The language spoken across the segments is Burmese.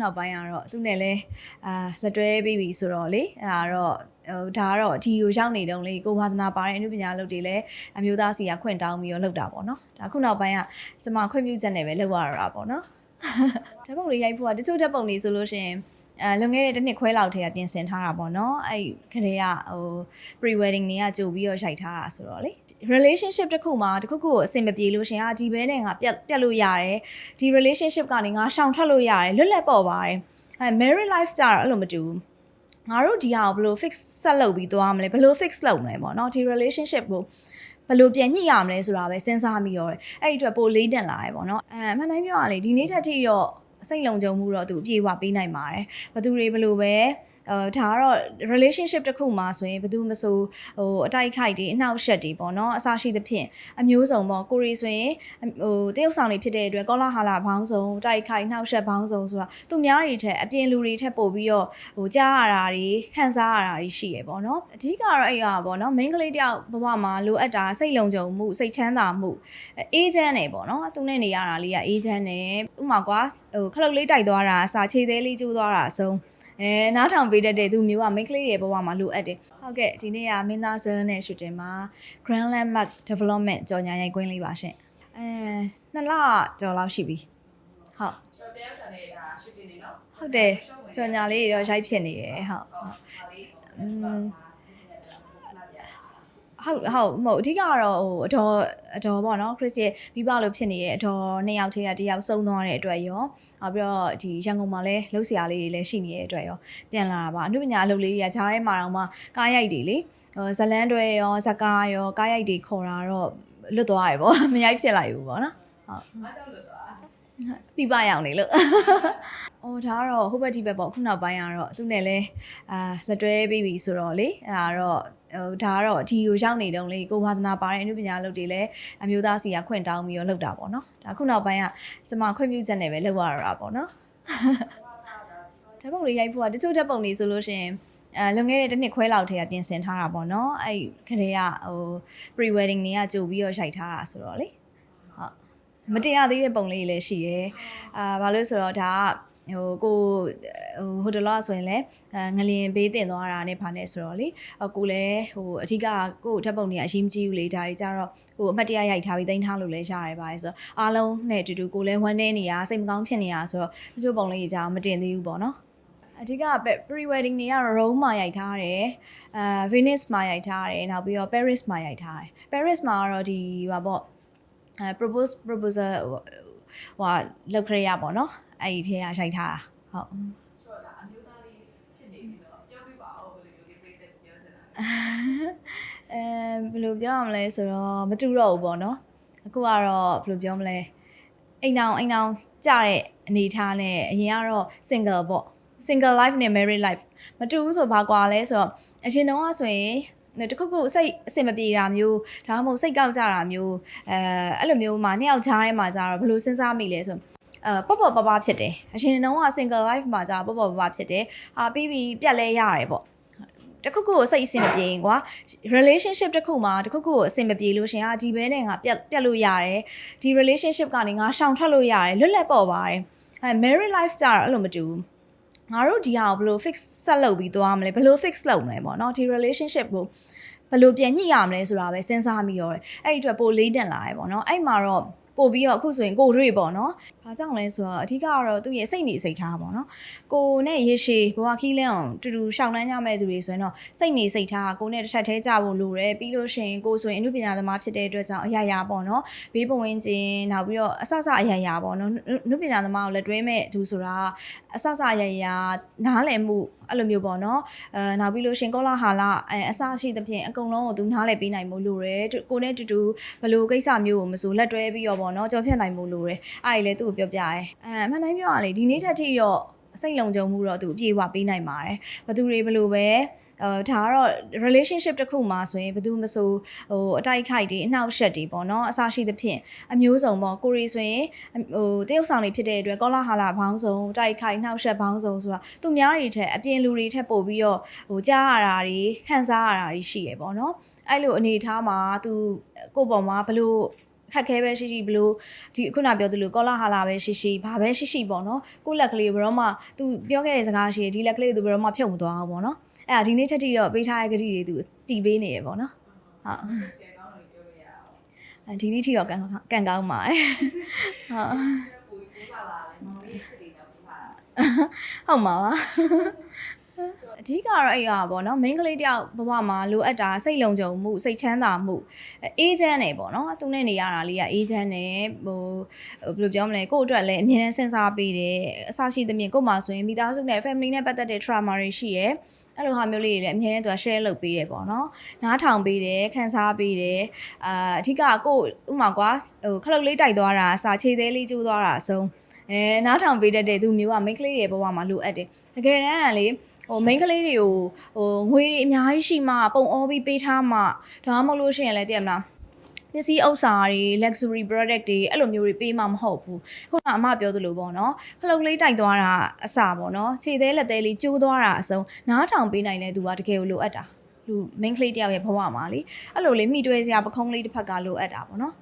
နောက်ပိုင်းကတော့သူနဲ့လဲအာလက်တွဲပြီးပြီဆိုတော့လေအဲ့ဒါတော့ဟိုဒါကတော့ဒီကိုရောက်နေတုန်းလေကိုဝါသနာပါတဲ့အမှုပညာလုပ်တွေလည်းအမျိုးသားစီကခွင့်တောင်းပြီးတော့လုပ်တာပေါ့နော်ဒါခုနောက်ပိုင်းကကျမခွင့်ပြုချက်နဲ့ပဲလုပ်ရတာပေါ့နော်ဓာတ်ပုံလေးရိုက်ဖို့ကတချို့ဓာတ်ပုံလေးဆိုလို့ရှိရင်အဲလွန်ခဲ့တဲ့တစ်နှစ်ခွဲလောက်တည်းကပြင်ဆင်ထားတာပေါ့နော်အဲ့ခရေကဟို pre wedding တွေကကြိုပြီးတော့ရိုက်ထားတာဆိုတော့လေ relationship တစ်ခုမှာတစ်ခုခုကိုအဆင်မပြေလို့ရှင်အာဒီဘဲနဲ့ငါပြတ်ပြတ်လို့ရတယ်ဒီ relationship ကနေငါရှောင်ထွက်လို့ရတယ်လွတ်လပ်ပေါ်ပါတယ်အဲ married life ကြတော့အဲ့လိုမတူဘူးငါတို့ဒီဟာကိုဘယ်လို fix ဆက်လုပ်ပြီးသွားမလဲဘယ်လို fix လုပ်မလဲပေါ့နော်ဒီ relationship ကိုဘယ်လိုပြန်ညှိရမလဲဆိုတာပဲစဉ်းစားမိရောတယ်အဲ့ဒီအတွက်ပိုလေးတက်လာတယ်ပေါ့နော်အဲမှန်တိုင်းပြောရလေဒီနေ့ထက်ထိတော့စိတ်လုံခြုံမှုတော့သူအပြည့်အဝပေးနိုင်ပါတယ်ဘသူတွေဘယ်လိုပဲ ဒါကတော့ relationship တစ်ခုမှာဆိုရင်ဘယ်သူမဆိုဟိုအတိုက်ခိုက်တွေအနှောက်အယှက်တွေပေါ့နော်အစရှိသဖြင့်အမျိုးစုံပေါ့ကိုရီဆိုရင်ဟိုတရုတ်ဆောင်တွေဖြစ်တဲ့အတွက်ကောလာဟာလာဘောင်းစုံတိုက်ခိုက်နှောက်ယှက်ဘောင်းစုံဆိုတာသူများတွေထက်အပြင်လူတွေထက်ပို့ပြီးတော့ဟိုကြားရတာတွေခံစားရတာတွေရှိရပေါ့နော်အဓိကတော့အဲ့ရပေါ့နော် main ကလေးတယောက်ဘဝမှာလိုအပ်တာစိတ်လုံခြုံမှုစိတ်ချမ်းသာမှုအေးချမ်းနေပေါ့နော်သူနဲ့နေရတာလေးကအေးချမ်းနေဥမာကွာဟိုခလုတ်လေးတိုက်သွားတာစာခြေသေးလေးကျိုးသွားတာအဆုံး အဲနားထောင်ပေးတတ်တဲ့သူမျိုးကမိန်းကလေးတွေဘဝမှာလိုအပ်တယ်ဟုတ်ကဲ့ဒီနေ့ကမင်းသားဇန်းနဲ့ရှူတင်မှာ Grand Landmark Development ကြော်ညာရိုက်ကွင်းလေးပါရှင်အဲနှစ်လကျော်လောက်ရှိပြီဟုတ်ကျွန်တော်တရားခံနေတာရှူတင်နေနော်ဟုတ်တယ်ကြော်ညာလေးတွေတော့ရိုက်ဖြစ်နေရယ်ဟုတ်ဟုတ်อืม ဟုတ်ဟုတ်မဟုတ်အဓိကကတော့ဟိုအတော်အတော်ပေါ့နော်ခရစ်ရဲ့မိဘလိုဖြစ်နေရဲ့အတော်နှစ်ယောက်ထဲကတစ်ယောက်ဆုံးသွားတဲ့အတွက်ရောနောက်ပြီးတော့ဒီရန်ကုန်မှာလည်းလှုပ်ရှားလေးတွေလည်းရှိနေတဲ့အတွက်ရောပြန်လာတာပါအနုပညာအလုပ်လေးတွေကဂျားထဲမှာတော့မှကားရိုက်တွေလေဟိုဇလန်းတွေရောဇကားရောကားရိုက်တွေခေါ်တာတော့လွတ်သွားရပေါ့မရိုက်ဖြစ်လိုက်ဘူးပေါ့နော်ဟုတ်မကြောက်လို့တော့ ပြပရောက်နေလို့။အော်ဒါကတော့ဟိုဘက်ဒီဘက်ပေါ့ခုနောက်ပိုင်းကတော့သူနဲ့လဲအာလက်တွဲပြီးပြီဆိုတော့လေအဲ့ဒါတော့ဟိုဒါကတော့ဒီကိုရောက်နေတုန်းလေကိုဝါသနာပါတဲ့အမှုပညာလုပ်တွေလည်းအမျိုးသားစီကခွင့်တောင်းပြီးတော့လုပ်တာပေါ့နော်။ဒါခုနောက်ပိုင်းကကျမခွင့်ပြုချက်နဲ့ပဲလုပ်ရတာပေါ့နော်။ဓာတ်ပုံလေးရိုက်ဖို့ကတချို့ဓာတ်ပုံလေးဆိုလို့ရှိရင်အဲလွန်ခဲ့တဲ့တစ်နှစ်ခွဲလောက်တည်းကပြင်ဆင်ထားတာပေါ့နော်။အဲ့ခရေကဟို pre wedding တွေကကြိုပြီးတော့ရိုက်ထားတာဆိုတော့လေ။ ဟုတ်မတရားသေးတဲ့ပုံလေးတွေလည်းရှိတယ်။အာဘာလို့လဲဆိုတော့ဒါကဟိုကိုဟိုဟိုတလောဆိုရင်လည်းအဲငလင်ဘေးတင်သွားတာနဲ့ဗာနဲ့ဆိုတော့လေအကိုလည်းဟိုအဓိကကို့ဓာတ်ပုံတွေကအရင်မကြည့်ဘူးလေဒါတွေကြတော့ဟိုအမှတ်တရရိုက်ထားပြီးတင်ထားလို့လည်းရတယ်ပါလေဆိုတော့အားလုံးနဲ့အတူတူကိုလည်းဝမ်းနေနေရစိတ်မကောင်းဖြစ်နေရဆိုတော့တချို့ပုံလေးကြီးကြတော့မတင်သေးဘူးပေါ့နော်အဓိက pre wedding တွေကတော့ Rome မှာရိုက်ထားတယ်အဲ Venice မှာရိုက်ထားတယ်နောက်ပြီးတော့ Paris မှာရိုက်ထားတယ် Paris မှာကတော့ဒီဟာပေါ့ အဲ propose proposal ဟိုဟာလောက်ခရရပေါ့နော်အဲ့ဒီထဲကရိုက်ထားတာဟုတ်ဆိုတော့ဒါအမျိုးသားလေးဖြစ်နေပြီးတော့ပြောပြပါဦးဘယ်လိုမျိုးပြည့်တဲ့ပြောစင်တာအဲဘယ်လိုပြောရမလဲဆိုတော့မတူတော့ဘူးပေါ့နော်အခုကတော့ဘယ်လိုပြောမလဲအိမ်အောင်အိမ်အောင်ကြတဲ့အနေထားနဲ့အရင်ကတော့ single ပေါ့ single life နဲ့ married life မတူဘူးဆိုဘာကွာလဲဆိုတော့အရင်တော့ဆိုရင် တခုခုစိတ်အဆင်မပြေတာမျိုးဒါမှမဟုတ်စိတ်ကောက်ကြတာမျိုးအဲအဲ့လိုမျိုးမှာနှစ်ယောက်ကြားထဲမှာကြတော့ဘယ်လိုစဉ်းစားမိလဲဆိုအဲပေါ့ပေါ့ပပဖြစ်တယ်အရင်တော့က single life မှာကြာပေါ့ပေါ့ပပဖြစ်တယ်ဟာပြီးပြီးပြတ်လဲရတယ်ပေါ့တခုခုကိုစိတ်အဆင်မပြေရင်ကွာ relationship တစ်ခုမှာတစ်ခုခုကိုအဆင်မပြေလို့ရှင်อ่ะဒီဘဲနဲ့ငါပြတ်ပြတ်လို့ရတယ်ဒီ relationship ကနေငါရှောင်ထွက်လို့ရတယ်လွတ်လပ်ပေါ်ပါတယ်အဲ married life ကြတော့အဲ့လိုမတူဘူး ငါတို့ဒီဟာကိုဘယ်လို fix ဆက်လုပ်ပြီးသွားမလဲဘယ်လို fix လုပ်မလဲပေါ့နော်ဒီ relationship ကိုဘယ်လိုပြန်ညှိရမလဲဆိုတာပဲစဉ်းစားမိရောတယ်အဲ့ဒီအတွက်ပိုလေးတင်လာရယ်ပေါ့နော်အဲ့မှာတော့ ပို့ပြီးတော့အခုဆိုရင်ကိုတွေ့ပေါ့နော်။ဘာကြောင့်လဲဆိုတော့အဓိကကတော့သူ့ရဲ့စိတ်နေစိတ်ထားပေါ့နော်။ကိုနဲ့ရေရှည်ဘဝခီးလန်းအောင်တူတူရှောင်လန်းကြမဲ့သူတွေဆိုရင်တော့စိတ်နေစိတ်ထားကိုနဲ့တစ်ထပ်သေးကြဖို့လိုတယ်ပြီးလို့ရှိရင်ကိုဆိုရင်အမှုပညာသမားဖြစ်တဲ့အတွက်ကြောင့်အရာရာပေါ့နော်။ဘေးပုံဝင်ခြင်းနောက်ပြီးတော့အဆအဆအရာရာပေါ့နော်။အမှုပညာသမားကိုလက်တွဲမဲ့သူဆိုတာအဆအဆအရာရာနားလည်မှုအဲ့လိုမျိုးပေါ့နော်။အဲနောက်ပြီးလို့ရှင်ကောလာဟာလာအဲအဆရှိသဖြင့်အကုန်လုံးကိုသူနားလည်ပေးနိုင်မှုလိုတယ်။ကိုနဲ့တူတူဘယ်လိုကိစ္စမျိုးကိုမဆိုလက်တွဲပြီးတော့ပေါ့နော်ကြော်ဖြတ်နိုင်မှုလိုတယ်။အဲ့ဒီလေသူ့ကိုပြောပြရဲ။အဲအမှန်တိုင်းပြောရလေဒီနေ့ထက်ထိတော့စိတ်လုံခြုံမှုတော့သူအပြည့်အဝပေးနိုင်ပါတယ်။ဘသူတွေဘယ်လိုပဲအဲဒါကတော့ relationship တစ်ခုမှာဆိုရင်ဘယ်သူမဆိုဟိုအတိုက်ခိုက်တွေအနှောက်အယှက်တွေပေါ့နော်အစရှိသဖြင့်အမျိုးစုံပေါ့ကိုရီဆိုရင်ဟိုတရုတ်ဆောင်တွေဖြစ်တဲ့အတွက်ကောလာဟာလာဘောင်းစုံတိုက်ခိုက်နှောက်အယှက်ဘောင်းစုံဆိုတာသူများတွေထက်အပြင်လူတွေထက်ပို့ပြီးတော့ဟိုကြားရတာတွေခံစားရတာတွေရှိရပေါ့နော်အဲ့လိုအနေအထားမှာသူကိုယ့်ပေါ်မှာဘယ်လို ခက်ခဲပဲရှိရှိဘလို့ဒီခုနပြောသလိုကောလာဟာလာပဲရှိရှိဘာပဲရှိရှိပေါ့နော်ကိုယ့်လက်ကလေးကိုဘရောမှသူပြောခဲ့တဲ့စကားရှိတယ်ဒီလက်ကလေးကိုသူဘရောမှဖြုတ်မသွားဘူးပေါ့နော်အဲ့ဒါဒီနေ့ထက်ထိတော့ပေးထားတဲ့ကတိတွေသူတီးပေးနေရပေါ့နော်ဟုတ်အဒီနေ့ထိတော့ကန်ကန်ကောင်းပါတယ်ဟုတ်ဟုတ်မှာပါ အဓိကတော့အဲ့ဟာပေါ့နော်မိန်းကလေးတယောက်ဘဝမှာလိုအပ်တာစိတ်လုံခြုံမှုစိတ်ချမ်းသာမှုအေးချမ်းနေပေါ့နော်သူနဲ့နေရတာလေးကအေးချမ်းနေဟိုဘယ်လိုပြောမလဲကို့အတွက်လည်းအမြဲတမ်းစဉ်းစားပေးတယ်အဆရှိသဖြင့်ကို့မှာဆိုရင်မိသားစုနဲ့ family နဲ့ပတ်သက်တဲ့ trauma တွေရှိရယ်အဲ့လိုဟာမျိုးလေးတွေလည်းအမြဲတမ်းသူက share လုပ်ပေးတယ်ပေါ့နော်နားထောင်ပေးတယ်ခံစားပေးတယ်အာအဓိကကို့ဥမာကွာဟိုခလုတ်လေးတိုက်သွားတာစာခြေသေးလေးကျိုးသွားတာအဆုံးအဲနားထောင်ပေးတတ်တဲ့သူမျိုးကမိန်းကလေးတွေဘဝမှာလိုအပ်တယ်တကယ်တမ်းကလေ ဟို main ကလေးတွေကိုဟိုငွေတွေအများကြီးရှိမှပုံအောပြီးပေးထားမှဒါမှမဟုတ်လို့ရှိရင်လည်းတည်မလားပစ္စည်းဥစ္စာတွေ luxury product တွေအဲ့လိုမျိုးတွေပေးမှမဟုတ်ဘူးခုနအမပြောသလိုပေါ့နော်ခလုတ်လေးတိုက်သွားတာအစပေါ့နော်ခြေသေးလက်သေးလေးကျိုးသွားတာအစုံနားထောင်ပေးနိုင်တဲ့သူကတကယ်ကိုလိုအပ်တာလူ main ကလေးတယောက်ရဲ့ဘဝမှာလေအဲ့လိုလေးမိတွဲစရာပခုံးလေးတစ်ဖက်ကလိုအပ်တာပေါ့နော်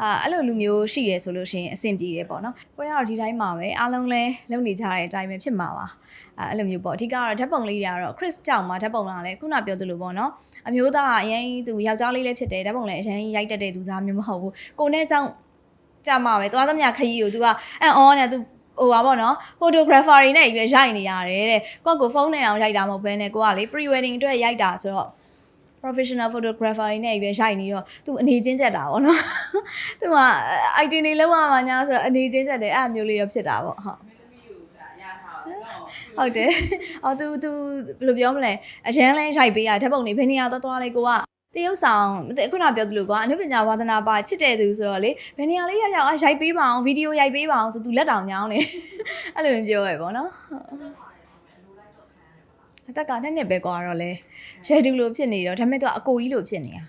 အာအဲ့လိုလူမျိုးရှိတယ်ဆိုလို့ရှိရင်အဆင်ပြေတယ်ပေါ့နော်။ပွဲကတော့ဒီတိုင်းမှာပဲအားလုံးလဲလုံနေကြတဲ့အတိုင်းပဲဖြစ်မှာပါ။အာအဲ့လိုမျိုးပေါ့အဓိကတော့ဓာတ်ပုံလေးတွေကတော့ Chris ကြောင့်မှဓာတ်ပုံလာလဲခုနပြောသလိုပေါ့နော်။အမျိုးသားကအရင်သူယောက်ျားလေးလည်းဖြစ်တယ်ဓာတ်ပုံလည်းအရင်ရိုက်တတ်တဲ့သူသားမျိုးမဟုတ်ဘူး။ကိုနဲ့ကြောင့်ကြမှာပဲသွားသမျှခရီးကို तू ကအန်အောနဲ့ तू ဟိုပါပေါ့နော် photographer တွေနဲ့ရွေးရိုက်နေရတယ်တဲ့ကိုကကိုဖုန်းနဲ့အောင်ရိုက်တာမဟုတ်ဘဲနဲ့ကိုကလေ pre wedding အတွက်ရိုက်တာဆိုတော့ professional photographer တွေနဲ့ရွေးရိုက်နေတော့သူအနေချင်းချက်တာပေါ့နော် သူက IT နေလောက်ရမှာညာဆိုတော့အနေချင်းချက်တယ်အဲ့အမျိုးလေးတော့ဖြစ်တာပေါ့ဟုတ် မင်းသမီးကိုဒါရထားတော့ ဟုတ်တယ်အော် तू तू ဘယ်လိုပြောမလဲအရန်လဲရိုက်ပေးရဓာတ်ပုံတွေဘယ်နေရာသွားသွားလဲကိုကတရုပ်ဆောင်ခုနပြောသလိုကအနုပညာဝါသနာပါချစ်တဲ့သူဆိုတော့လေဘယ်နေရာလေးရရအောင်ရိုက်ပေးပါအောင်ဗီဒီယိုရိုက်ပေးပါအောင်ဆို तू လက်တောင်ညောင်းနေအဲ့လိုမျိုးပြောရပေါ့နော် အသက်ကနှစ်နှစ်ပဲကွာတော့လေရဲတူလိုဖြစ်နေတော့ဒါပေမဲ့ तू အကိုကြီးလိုဖြစ်နေတာ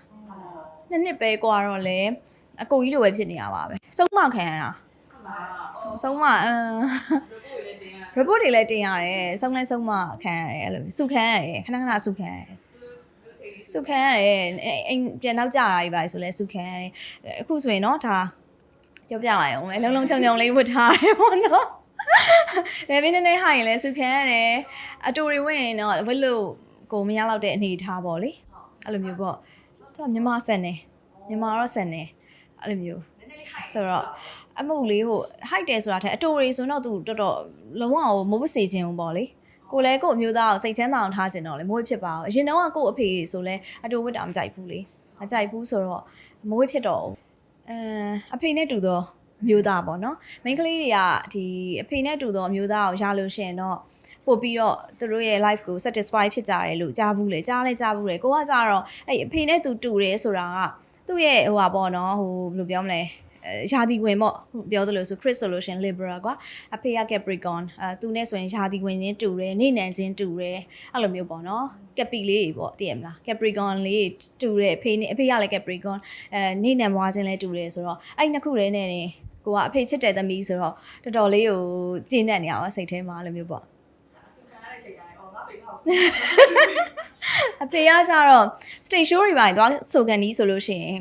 နှစ်နှစ်ပဲကွာတော့လေအကိုကြီးလိုပဲဖြစ်နေတာပါပဲစုံမခံရတာ ဟုတ်လား စုံမအမ် ဘယ်လိုလဲတင်ရ report တွေလည်းတင်ရတယ်စုံလဲစုံမခံရတယ်အဲ့လိုစုခံရတယ်ခဏခဏစုခံရတယ်စုခံရတယ်အိမ်ပြန်နောက်ကြတာကြီးပါဆိုလဲစုခံရတယ်အခုဆိုရင်เนาะဒါကြောပြလိုက်အောင်ပဲလုံးလုံးချုံချုံလေးဝတ်ထားတယ်ပေါ့နော် လေမင်းနဲ့ဟိုင်လဲစုခံရတယ်အတူတွေဝင်ရင်တော့ဝတ်လို့ကိုမရတော့တဲ့အနေထားပေါ့လေအဲ့လိုမျိုးပေါ့သူကမြန်မာဆက်နေမြန်မာတော့ဆက်နေအဲ့လိုမျိုးနည်းနည်းလေး high ဆိုတော့အမုတ်လေးဟို height တယ်ဆိုတာတဲ့အတူတွေဆိုတော့သူတော်တော်လုံးဝဟိုမိုးမစေခြင်းဘူးပေါ့လေကိုလည်းကို့အမျိုးသားကိုစိတ်ချမ်းသာအောင်ထားခြင်းတော့လေမိုးဝဖြစ်ပါအောင်အရင်တော့ကကို့အဖေဆိုလဲအတူဝတ်တာမကြိုက်ဘူးလေမကြိုက်ဘူးဆိုတော့မိုးဝဖြစ်တော့ဘူးအဲအဖေနဲ့တူတော့အ မျိုးသားပေါ့နော် main ကလေးတွေကဒီအဖေနဲ့တူတော့အမျိုးသားကိုရလို့ရှိရင်တော့ပို့ပြီးတော့သူတို့ရဲ့ life ကို satisfy ဖြစ်ကြတယ်လို့ကြားဘူးလေကြားလဲကြားဘူးလေကိုကကြတော့အဲ့အဖေနဲ့တူတူတယ်ဆိုတာကသူ့ရဲ့ဟိုပါပေါ့နော်ဟိုဘယ်လိုပြောမလဲ အဲယာတီဝင်ပေါ့ဟိုပြောသလိုဆို Chris ဆိုလို့ရှရင် Libra ကွာအဖေက Capricorn အဲသူနဲ့ဆိုရင်ယာတီဝင်ချင်းတူတယ်နေနံချင်းတူတယ်အဲ့လိုမျိုးပေါ့နော် Capi လေးတွေပေါ့သိရမလား Capricorn လေးတူတယ်အဖေနဲ့အဖေကလည်း Capricorn အဲနေနံမွားချင်းလည်းတူတယ်ဆိုတော့အဲ့နှစ်ခုတည်းနဲ့နေကိုကအဖေချစ်တဲ့သမီးဆိုတော့တော်တော်လေးကိုကျင့်တတ်နေအောင်စိတ်ထဲမှာအဲ့လိုမျိုးပေါ့စုခံရတဲ့ချိန်တိုင်းအော်ငါပေကောက်အဖေကကြတော့ stage show တွေပိုင်းသွားဆိုကန်ဒီဆိုလို့ရှိရင်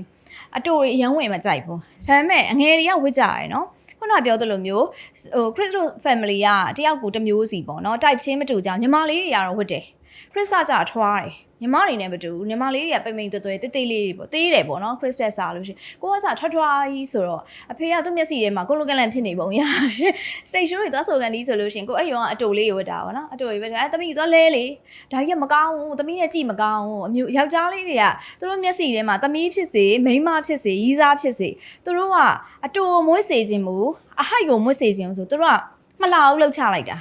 အတူတွေအရန်ဝင်မကြိုက်ဘူးဒါပေမဲ့အငယ်တွေကဝစ်ကြရတယ်နော်ခုနပြောသလိုမျိုးဟို Chris family ကတယောက်ကိုတစ်မျိုးစီပေါ့နော် type ချင်းမတူကြညီမလေးတွေကတော့ဝစ်တယ် Chris ကကြာထွားတယ် ညီမတွေနဲ့မတူဘူးညီမလေးတွေကပိမ့်ပိမ့်သွဲသွဲတေးသေးလေးတွေပေါ့သေးတယ်ပေါ့နော် Chris တက်စားလို့ရှိရင်ကိုကကြာထွားထွားကြီးဆိုတော့အဖေကသူ့မျက်စိထဲမှာကိုလိုကလန်ဖြစ်နေပုံရတယ် stage show တွေသွားဆိုကန်ဒီဆိုလို့ရှိရင်ကိုအဲ့ရောကအတူလေးတွေဝတ်တာပေါ့နော်အတူတွေဝတ်တယ်အဲတမီးသွားလဲလေဒါကြီးကမကောင်းဘူးသမီးနဲ့ကြည့်မကောင်းဘူးအမျိုးယောက်ျားလေးတွေကသူတို့မျက်စိထဲမှာသမီးဖြစ်စေမိန်းမဖြစ်စေရီးစားဖြစ်စေသူတို့ကအတူမွေးစေခြင်းမူအဟိုက်ကိုမွေးစေခြင်းဆိုသူတို့ကမလှဘူးလှုပ်ချလိုက်တာ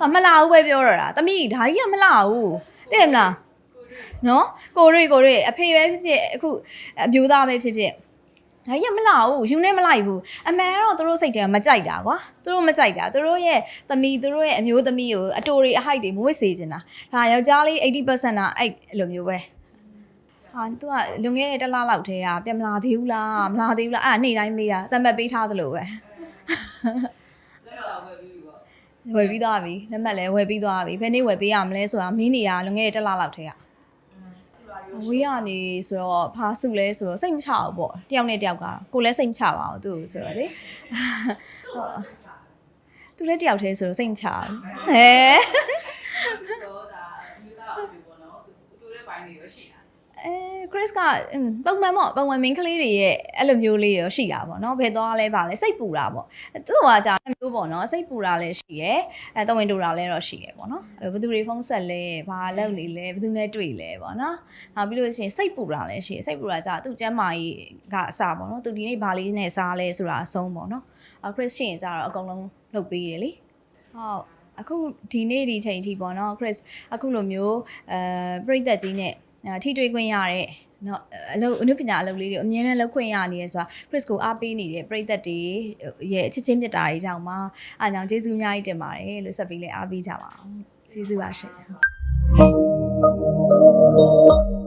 ဟာမလှဘူးပဲပြောတော့တာသမီးဒါကြီးကမလှဘူးတဲ့မလား နော်ကိုရိကိုရိအဖေပဲဖြစ်ဖြစ်အခုအမျိုးသားပဲဖြစ်ဖြစ်ဒါကြီးကမလှဘူးယူနေမလိုက်ဘူးအမှန်တော့သူတို့စိတ်ထဲမှာမကြိုက်တာကွာသူတို့မကြိုက်တာသူတို့ရဲ့သမီးသူတို့ရဲ့အမျိုးသမီးကိုအတူတွေအဟိုက်တွေမွေးစေခြင်းတာဒါယောက်ျားလေး80%ကအဲ့လိုမျိုးပဲဟာသူကလွန်ခဲ့တဲ့တစ်လလောက်တည်းကပြန်မလာသေးဘူးလားမလာသေးဘူးလားအဲ့ဒါနေ့တိုင်းမေးတာသံပတ်ပေးထားသလိုပဲလက်တော်ဝယ်ပြီးပေါ့ဝယ်ပြီးသွားပြီလက်မှတ်လည်းဝယ်ပြီးသွားပြီဘယ်နေ့ဝယ်ပေးရမလဲဆိုတာမင်းနေရလွန်ခဲ့တဲ့တစ်လလောက်တည်းက ဒီလိုဝေးရနေဆိုတော့ဖားစုလဲဆိုတော့စိတ်မချဘူးပေါ့တယောက်နဲ့တယောက်ကကိုလည်းစိတ်မချပါဘူးသူ့ကိုဆိုတော့လေဟုတ်သူလည်းတယောက်တည်းဆိုတော့စိတ်မချဘူးဟဲတော့ဒါယူတာအတူပေါ့နော်တူတဲ့ပိုင်းတွေရောရှိတာ အဲ Chris ကအင်းပုံမှန်ပေါ့ပုံမှန် main ကလေးတွေရဲ့အဲ့လိုမျိုးလေးရောရှိတာပေါ့နော်ဘယ်သွားလဲပါလဲစိတ်ပူတာပေါ့သူ့ဟိုကကြာမျိုးပေါ့နော်စိတ်ပူတာလည်းရှိရယ်အဲတဝင်တူတာလည်းတော့ရှိရယ်ပေါ့နော်အဲ့လိုဘယ်သူတွေဖုန်းဆက်လဲဘာလုပ်နေလဲဘယ်သူနဲ့တွေ့လဲပေါ့နော်နောက်ပြီးလို့ရှိရင်စိတ်ပူတာလည်းရှိရယ်စိတ်ပူတာကြာသူ့ကျမ်းမာရေးကအစပေါ့နော်သူဒီနေ့ဘာလေးနဲ့စားလဲဆိုတာအဆုံးပေါ့နော်အ Chris ရှင်ကြတော့အကုန်လုံးလုပ်ပေးတယ်လေဟုတ်အခုဒီနေ့ဒီချိန်ထိပေါ့နော် Chris အခုလိုမျိုးအဲပြိသက်ကြီးနဲ့အဲ ထိတွေ့ခွင့်ရတဲ့နော်အလုပ်အနုပညာအလုပ်လေးတွေအမြဲတမ်းလုပ်ခွင့်ရနေရဆိုတာ Chris ကိုအားပေးနေတဲ့ပရိသတ်တွေရဲ့အချစ်ချင်းမြတ်တာတွေကြောင့်ပါအားကြောင့်ကျေးဇူးအများကြီးတင်ပါတယ်လို့ဆက်ပြီးလဲအားပေးကြပါအောင်ကျေးဇူးပါရှင် Thank you.